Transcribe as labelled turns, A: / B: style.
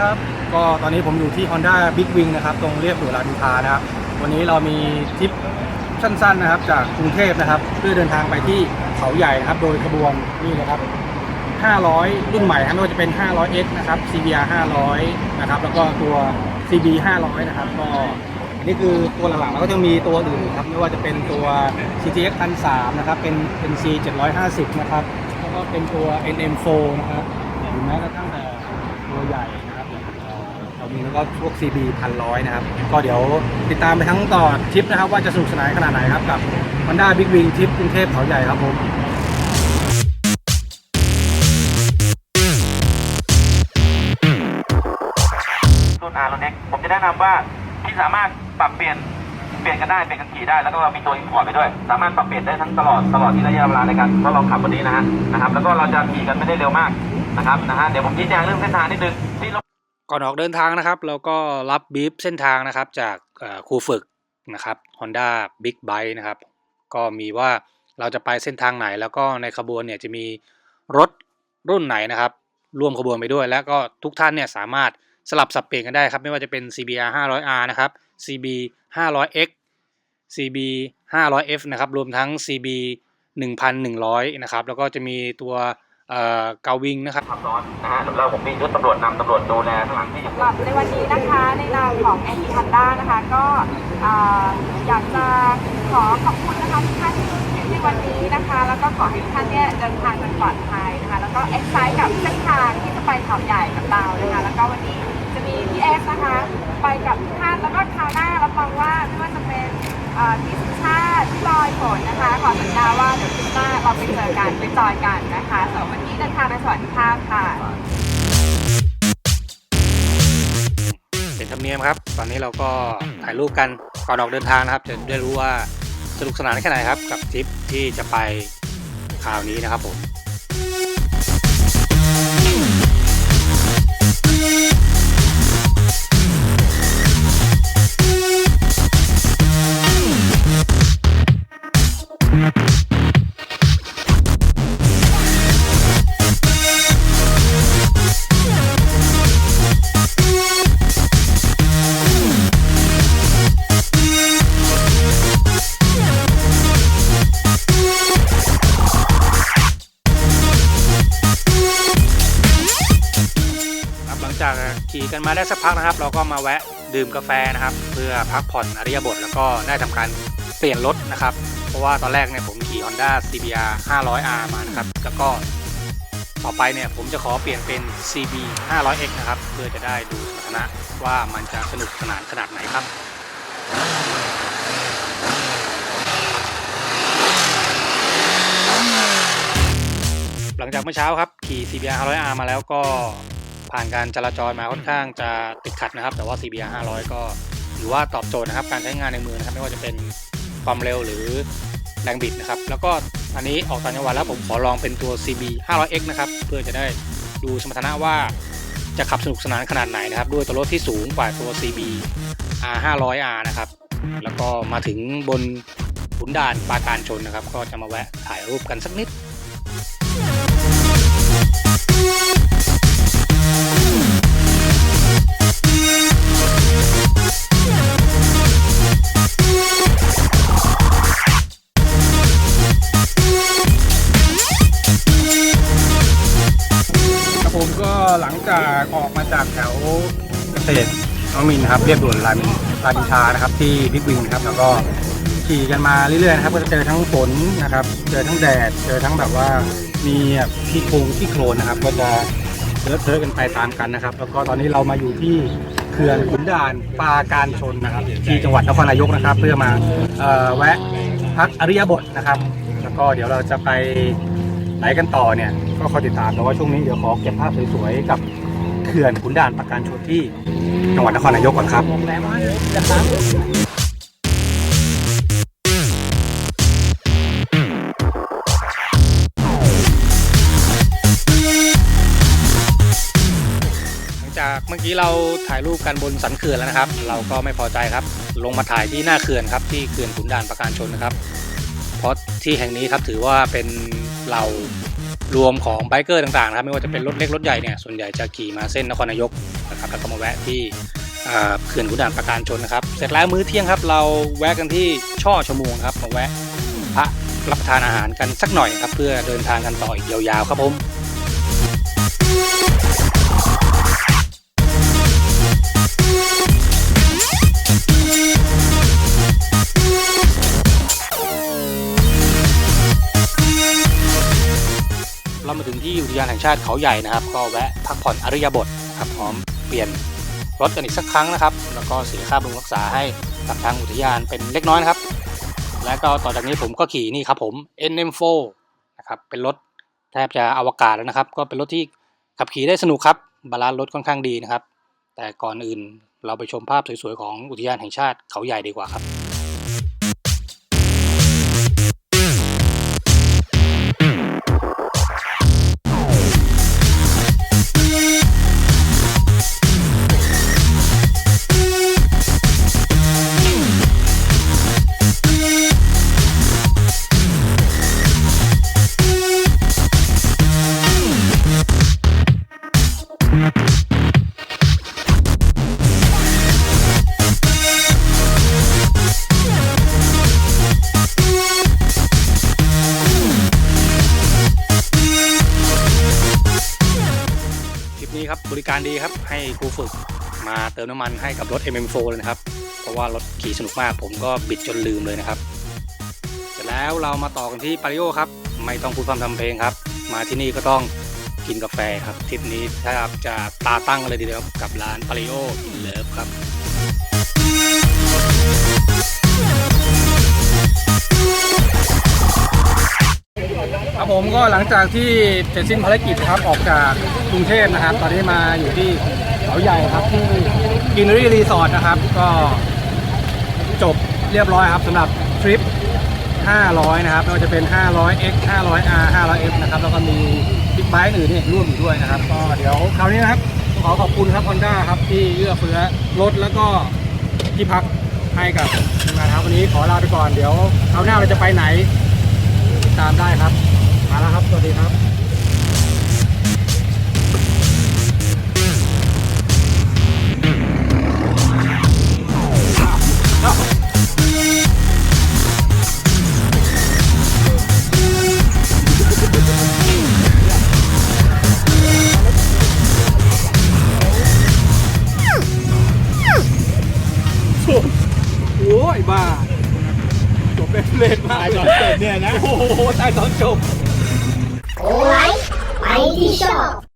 A: ครับ ก็ตอนนี้ผมอยู่ที่ Honda Big Wing นะครับ ตรงเรียบด่วนรามอินทรานะครับ วันนี้เรามีทริปสั้นๆนะครับ จากกรุงเทพนะครับ เพื่อเดินทางไปที่เขาใหญ่นะครับ โดยขบวนนี่นะครับ 500 รุ่นใหม่ครับไม่ว่าจะเป็น 500X นะครับ CBR 500 นะครับ แล้วก็ตัว CB 500 นะครับ ก็อันนี้คือตัวหลังๆแล้วก็จะมีตัวอื่นครับ ไม่ว่าจะเป็นตัว CTX 1003นะครับ เป็นเป็น C 750 นะครับ แล้วก็เป็นตัว NM4 นะครับหรือแม้กระทั่ง มีแล้วก็พวก CB พันร้อยนะครับ ก็เดี๋ยวติดตามไปทั้งต่อทริปนะครับ ว่าจะสนุกสนานขนาดไหนครับ กับ Honda Big Wing ทริปกรุงเทพเขาใหญ่ครับผม
B: รุ่น R รุ่น X ผมจะแนะนำว่าที่สามารถปรับเปลี่ยนเปลี่ยนกันได้เปลี่ยนกันขี่ได้แล้วก็เรามีตัวอินพอร์ตไปด้วย สามารถปรับเปลี่ยนได้ทั้งตลอดตลอดที่ระยะเวลาในการทดลองขับวันนี้นะฮะนะครับ แล้วก็เราจะขี่กันไม่ได้เร็วมากนะครับนะฮะเดี๋ยวผมชี้แจงเรื่องเส้นทางนิดนึงที่
C: ก่อนออกเดินทางนะครับ เราก็รับบีฟเส้นทางนะครับ จากครูฝึกนะครับ Honda Big Bike นะครับ ก็มีว่าเราจะไปเส้นทางไหน แล้วก็ในขบวนเนี่ยจะมีรถรุ่นไหนนะครับร่วมขบวนไปด้วย แล้วก็ทุกท่านเนี่ยสามารถสลับสับเปลี่ยนกันได้ครับไม่ว่าจะเป็น CBR 500R นะครับ CB 500X CB 500F นะครับรวมทั้ง CB 1100 นะครับ แล้วก็จะมีตัว เอ่อเกาวิงนะครับ
B: ขับซ้อนนะฮะแล้วผมมีชุดตำรวจนำตำรวจดูแลข้างหลังที่อยู่
D: สำหรับในวันนี้นะคะในนามของแอนตี้ฮันด้านะคะก็เอ่ออยากจะขอขอบคุณนะคะทุกท่านที่ร่วมทริปในวันนี้นะคะ แล้วก็ขอให้ทุกท่านเนี่ยเดินทางกันปลอดภัยนะคะ แล้วก็เอ็กไซต์กับเส้นทางที่จะไปเขาใหญ่กับเรานะคะ แล้วก็วันนี้จะมีพี่เอ็กซ์นะคะ ไปกับทุกท่านแล้วก็คราวหน้ารับรองว่าไม่ว่าจะเป็นเจอพี่สุชาติพี่ลอยฝนนะคะ ขอสัญญาว่าเดี๋ยวคลิปหน้าเราไปเจอกันไปจอยกันนะคะสำหรับวันนี้เดินทางไปสวัสดิภาพค่ะ
C: เป็นธรรมเนียมครับ ตอนนี้เราก็ถ่ายรูปกันก่อนออกเดินทางนะครับ จะได้รู้ว่าสนุกสนานแค่ไหนครับ กับทริปที่จะไปคราวนี้นะครับผม กันมาได้สักพักนะครับ เราก็มาแวะดื่มกาแฟนะครับ เพื่อพักผ่อนอริยบทแล้วก็ได้ทำการเปลี่ยนรถนะครับ เพราะว่าตอนแรกเนี่ยผมขี่ Honda CBR 500R มานะครับ แล้วก็ต่อไปเนี่ยผมจะขอเปลี่ยนเป็น CB 500X นะครับ เพื่อจะได้ดูสมรรถนะว่ามันจะสนุกสนานขนาดไหนครับหลังจากเมื่อเช้าครับ ขี่ CBR 500R มาแล้วก็ ผ่านการจราจรมาค่อนข้างจะติดขัดนะครับ แต่ว่า CBR 500 ก็ถือว่าตอบโจทย์นะครับ การใช้งานในเมืองนะครับ ไม่ว่าจะเป็นความเร็วหรือแรงบิดนะครับ แล้วก็อันนี้ออกต่างจังหวัดแล้วผมขอลองเป็นตัว CB 500X นะครับ เพื่อจะได้ดูสมรรถนะว่าจะขับสนุกสนานขนาดไหนนะครับ ด้วยตัวรถที่สูงกว่าตัว CB R 500R นะครับ แล้วก็มาถึงบนขุนด่านปาการชนนะครับ ก็จะมาแวะถ่ายรูปกันสักนิด
A: จากออกมาจากแถวเกษตรน้องมินนะครับเรียบด่วนรามินรามินทรานะครับ ที่บิ๊กวิงนะครับแล้วก็ขี่กันมาเรื่อยๆนะครับ ก็จะเจอทั้งฝนนะครับ เจอทั้งแดด เจอทั้งแบบว่ามีแบบที่โครงที่โคลนนะครับ ก็จะเลอะเทอะกันไปตามกันนะครับ แล้วก็ตอนนี้เรามาอยู่ที่เขื่อนขุนด่านปราการชนนะครับ ที่จังหวัดนครนายกนะครับ เพื่อมาออแวะพักอริยบทนะครับ แล้วก็เดี๋ยวเราจะไปไหนกันต่อเนี่ย ก็คอยติดตามแต่ว่าช่วงนี้เดี๋ยวขอเก็บภาพสวยๆกับ เขื่อนขุนด่านปราการชนที่จังหวัดนครนายกก่อนครับจากเมื่อกี้เราถ่ายรูปกันบนสันเขื่อนแล้วนะครับ เราก็ไม่พอใจครับ ลงมาถ่ายที่หน้าเขื่อนครับที่เขื่อนขุนด่านปราการชนนะครับ เพราะที่แห่งนี้ครับถือว่าเป็นเรา
C: รวมของไบเกอร์ต่างๆนะครับไม่ว่าจะเป็นรถเล็กรถใหญ่เนี่ยส่วนใหญ่จะขี่มาเส้นนครนายกนะครับแล้วก็มาแวะที่อ่าเขื่อนขุนด่านประการชนนะครับ เสร็จแล้วมื้อเที่ยงครับเราแวะกันที่ช่อชะมวงนะครับมาแวะพักรับประทานอาหารกันสักหน่อยครับ เพื่อเดินทางกันต่ออีกยาวๆครับผม ชาติเขาใหญ่นะครับ ก็แวะพักผ่อนอริยบทนะครับพร้อมเปลี่ยนรถกันอีกสักครั้งนะครับ แล้วก็เสียค่าบำรุงรักษาให้กับทางอุทยานเป็นเล็กน้อยนะครับ และก็ต่อจากนี้ผมก็ขี่นี่ครับผม NM4 นะครับเป็นรถแทบจะอวกาศแล้วนะครับ ก็เป็นรถที่ขับขี่ได้สนุกครับบาลานซ์รถค่อนข้างดีนะครับ แต่ก่อนอื่นเราไปชมภาพสวยๆของอุทยานแห่งชาติเขาใหญ่ดีกว่าครับ บริการดีครับ ให้ครูฝึกมาเติมน้ำมันให้กับรถ MM4 เลยนะครับ เพราะว่ารถขี่สนุกมาก ผมก็บิดจนลืมเลยนะครับ เสร็จแล้วเรามาต่อกันที่ปาริโอครับ ไม่ต้องพูดความทำเพลงครับ มาที่นี่ก็ต้องกินกาแฟครับทริปนี้ถ้าจะตาตั้งเลยทีเดียวครับกับร้านปาริโอเลิฟครับ
A: ครับผมก็หลังจากที่เสร็จสิ้นภารกิจครับออกจาก กรุงเทพนะครับ ตอนนี้มาอยู่ที่เขาใหญ่ครับที่กินรีรีสอร์ทนะครับ ก็จบเรียบร้อยครับสำหรับทริป 500 นะครับไม่ว่าจะเป็น 500x 500r 500f นะครับแล้วก็มีบิ๊กไบค์อื่นนี่ร่วมอยู่ด้วยนะครับ ก็เดี๋ยวคราวนี้นะครับขอขอบคุณครับ Honda ครับที่เอื้อเฟื้อรถแล้วก็ที่พักให้กับทีมานครับวันนี้ขอลาไปก่อนเดี๋ยวคราวหน้าเราจะไปไหนตามได้ครับ มาแล้วครับสวัสดีากตอนจบเนี่ยนะ โอ้โหตายตอนจบ
E: โอ้ไลท์ไปที่ชอบ